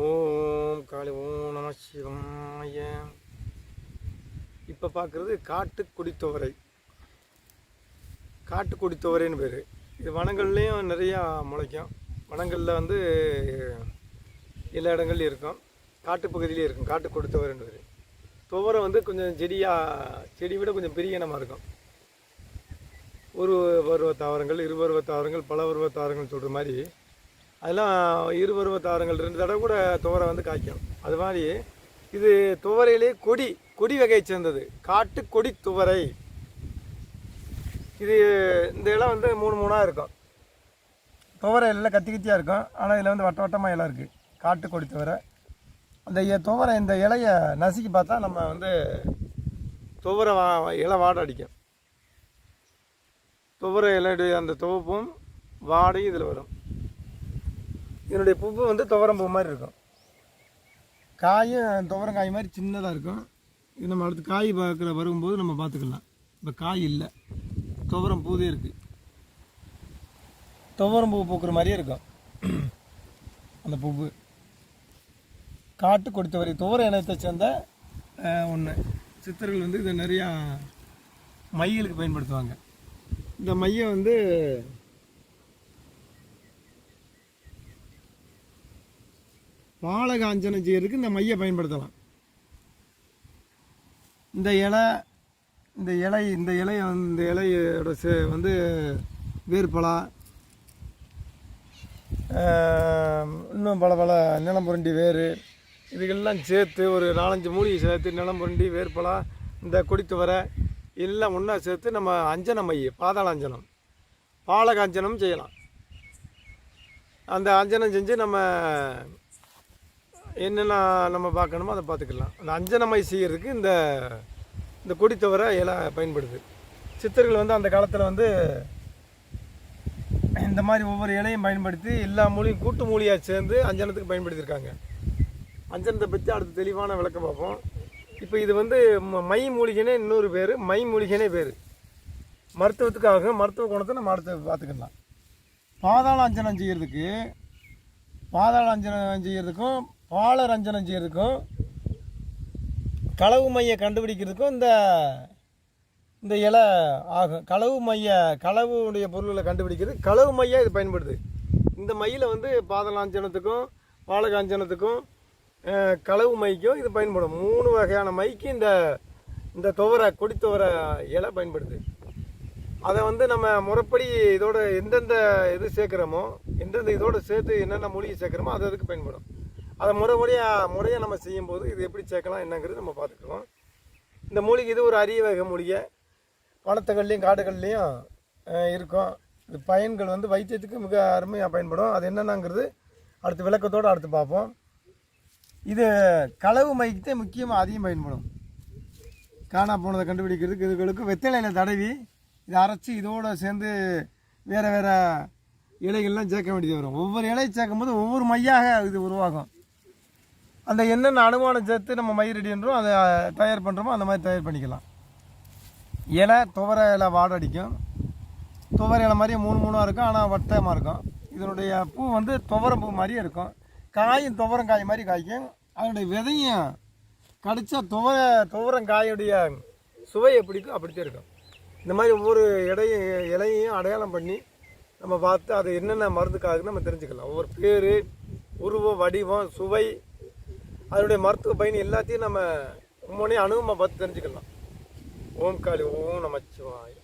ஓம் காளி ஓம் நம சிவாய. இப்போ பார்க்குறது காட்டு கொடித்துவரை காட்டு கொடித்துவரைன்னு பேர். இது வனங்கள்லேயும் நிறையா முளைக்கும். வனங்களில் வந்து எல்லா இடங்கள்லையும் இருக்கும். காட்டு இருக்கும். காட்டு கொடித்துவரைன்னு பேர். துவரை வந்து கொஞ்சம் செடியாக செடி விட கொஞ்சம் பெரிய இனமாக இருக்கும். ஒரு பருவ தாவரங்கள் இருபருவ தாவரங்கள் பல பருவ தாவரங்கள் சொல்கிற மாதிரி அதெல்லாம் இருபருவ தாவரங்கள் ரெண்டு தடவை கூட துவரை வந்து காய்க்கும். அது மாதிரி இது துவரையிலே கொடி கொடி வகையை சேர்ந்தது. காட்டு கொடி துவரை. இது இந்த இலை வந்து மூணு மூணாக இருக்கும். துவரை எல்லாம் கத்தி கத்தியாக இருக்கும். ஆனால் இதில் வந்து வட்ட வட்டமாக இலை இருக்குது காட்டு கொடி துவரை. அந்த துவரை இந்த இலையை நசுக்கி பார்த்தா நம்ம வந்து துவரை வா இலை வாடை அடிக்கும். துவரை இலையுடைய அந்த துவப்பும் வாடையும் இதில் வரும். இதனுடைய பூப்பு வந்து துவரம் பூ மாதிரி இருக்கும். காயும் துவரம் காய் மாதிரி சின்னதாக இருக்கும். இது நம்ம அடுத்து காய் பார்க்குற வரும்போது நம்ம பார்த்துக்கலாம். இப்போ காய் இல்லை. துவரம் பூதே இருக்குது துவரம் பூ பூக்கிற மாதிரியே இருக்கும். அந்த பூவு. காட்டு கொடுத்த வரை துவர இனத்தை சேர்ந்த ஒன்று சித்தர்கள் வந்து இதை நிறையா மையலுக்கு பயன்படுத்துவாங்க. இந்த மையை வந்து வாழை காஞ்சனம் செய்யறதுக்கு இந்த மையை பயன்படுத்தலாம். இந்த இலை இந்த இலை இந்த இலையை இந்த இலையோட சே வந்து வேர்பலா இன்னும் பல பல நிலம் புரண்டி வேர் இதுக்கெல்லாம் சேர்த்து ஒரு நாலஞ்சு மூலிகை சேர்த்து நிலம் புரண்டி வேர்பலா இந்த கொடித்துவரை எல்லாம் ஒன்றா சேர்த்து நம்ம அஞ்சனம் மைய பாதாள அஞ்சனம் பாலகாஞ்சனம் செய்யலாம். அந்த அஞ்சனம் செஞ்சு நம்ம என்னென்ன நம்ம பார்க்கணுமோ அதை பார்த்துக்கலாம். அந்த அஞ்சனமை செய்கிறதுக்கு இந்த இந்த கொடித்தவரை இலை பயன்படுது. சித்தர்கள் வந்து அந்த காலத்தில் வந்து இந்த மாதிரி ஒவ்வொரு இலையும் பயன்படுத்தி எல்லா மூலியும் கூட்டு மூலியாக சேர்ந்து அஞ்சனத்துக்கு பயன்படுத்தியிருக்காங்க. அஞ்சனத்தை பற்றி அடுத்து தெளிவான விளக்கம் பார்ப்போம். இப்போ இது வந்து ம- மை மூலிகைனே இன்னொரு பேர் மை மூலிகைனே பேர். மருத்துவத்துக்காக மருத்துவ குணத்தை நம்ம அடுத்து பார்த்துக்கலாம். பாதாள அஞ்சனம் செய்கிறதுக்கு பாதாள அஞ்சனம் செய்யறதுக்கும் பால ரஞ்சனம் செய்கிறதுக்கும் களவு மைய கண்டுபிடிக்கிறதுக்கும் இந்த இந்த இலை ஆகும். களவு மைய களவுடைய பொருள்களை கண்டுபிடிக்கிறது. களவு மைய இது பயன்படுது. இந்த மையில் வந்து பாதலாஞ்சனத்துக்கும் பாலகாஞ்சனத்துக்கும் களவு மைக்கும் இது பயன்படும். மூணு வகையான மைக்கு இந்த இந்த துவரை கொடி துவரை இலை பயன்படுது. அதை வந்து நம்ம முறைப்படி இதோட எந்தெந்த இது சேர்க்குறோமோ எந்தெந்த இதோட சேர்த்து என்னென்ன மூலிகை சேர்க்குறோமோ அது அதுக்கு பயன்படும். அதை முறைப்படியாக முறையாக நம்ம செய்யும்போது இது எப்படி சேர்க்கலாம் என்னங்கிறது நம்ம பார்த்துக்குறோம் இந்த மூலிகை இது ஒரு அரிய வகை மூலிகை. வனத்துகள்லையும் காடுகள்லையும் இருக்கும். இது பயன்கள் வந்து வைத்தியத்துக்கு மிக அருமையாக பயன்படும். அது என்னென்னங்கிறது அடுத்து விளக்கத்தோடு அடுத்து பார்ப்போம். இது களவு மைக்கு முக்கியமாக அதிகம் பயன்படும். காணா போனதை கண்டுபிடிக்கிறதுக்கு இதுகளுக்கு வெத்தலையில் தடவி இதை அரைச்சி இதோடு சேர்ந்து வேறு வேறு இலைகள்லாம் சேர்க்க வேண்டியது வரும். ஒவ்வொரு இலையை சேர்க்கும் போது ஒவ்வொரு மையாக இது உருவாகும். அந்த என்னென்ன அனுமானம் சேர்த்து நம்ம மயிர் அடின்றோம் அதை தயார் பண்ணுறோமோ அந்த மாதிரி தயார் பண்ணிக்கலாம். இலை துவர இலை வாடடிக்கும் துவர இலை மாதிரியே மூணு மூணாக இருக்கும் ஆனால் வட்டமாக இருக்கும். இதனுடைய பூ வந்து துவரம் பூ மாதிரியே இருக்கும். காயும் துவரம் காய் மாதிரி காய்க்கும். அதனுடைய விதையும் கடித்தா துவர துவரங்காயுடைய சுவை எப்படி இருக்கோ அப்படித்தான் இருக்கும். இந்த மாதிரி ஒவ்வொரு இடையும் இலையையும் அடையாளம் பண்ணி நம்ம பார்த்து அது என்னென்ன மருந்துக்காகுன்னு நம்ம தெரிஞ்சுக்கலாம். ஒவ்வொரு பேர் உருவம் வடிவம் சுவை அதனுடைய மருத்துவ பயன் எல்லாத்தையும் நம்ம ஒவ்வொன்றையும் அனுபவமாக பார்த்து தெரிஞ்சுக்கலாம். ஓம் காளி ஓம் நமச்சிவாய்